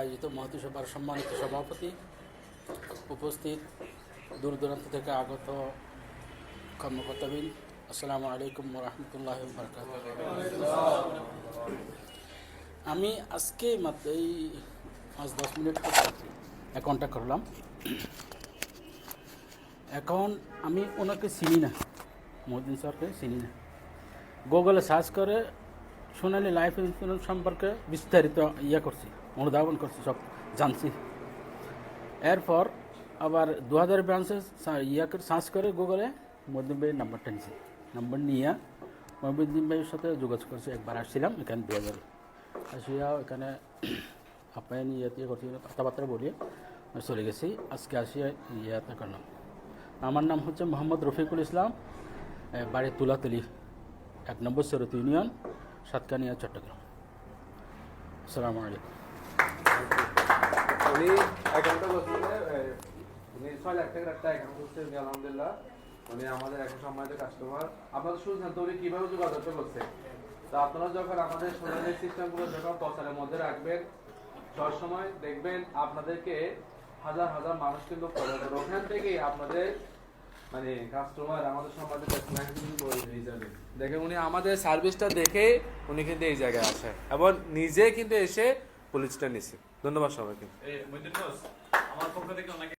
আয়োজিত মহতী সভার সম্মানিত সভাপতি উপস্থিত দূর দূরান্ত থেকে আগত কর্মকর্তাবিন আসসালামু আলাইকুম রহমতুল্লাহ বরকাত আমি আজকে মাত্র এই পাঁচ দশ মিনিট অ্যাকাউন্টটা করলাম। এখন আমি ওনাকে চিনি না মোদিন স্যারকে চিনি না। গুগলে সার্চ করে সোনালি লাইফ ইন্স্যুরেন্স সম্পর্কে বিস্তারিত ইয়ে করছি, অনুধাবন করছি, সব জানছি। এরপর আবার দু হাজার ব্রাঞ্চে ইয়ে করে, সার্চ করে গুগলে মহিউদ্দিন ভাইয়ের নাম্বারটা নিয়েছি নাম্বার নিয়ে মহিউদ্দিন ভাইয়ের সাথে যোগাযোগ করছি, একবার আসছিলাম, এখানে দু হাজার আসিয়া এখানে আপ্যায়ন ইয়েতে করছি, কথাবার্তা বলি চলে গেছি, আজকে আসিয়া ইয়েতে করলাম। আমার নাম হচ্ছে মোহাম্মদ রফিকুল ইসলাম বাড়ি তুলাতলি, এক নম্বর সরত ইউনিয়ন। সাতকানিয়া, চট্টগ্রাম। আসসালামু আলাইকুম। কাস্টমার আপনারা শুনছেন উনি তো আপনারা যখন আমাদের মধ্যে রাখবেন সবসময় দেখবেন আপনাদেরকে হাজার হাজার কিন্তু ওখান থেকেই আপনাদের মানে কাস্টমার আমাদের কিন্তু যাবে দেখেন উনি আমাদের সার্ভিসটা দেখে উনি কিন্তু এই জায়গায় আসে। এবং নিজে কিন্তু এসে পুলিশটা নিছে। ধন্যবাদ সবাইকে। আমার পক্ষ থেকে অনেক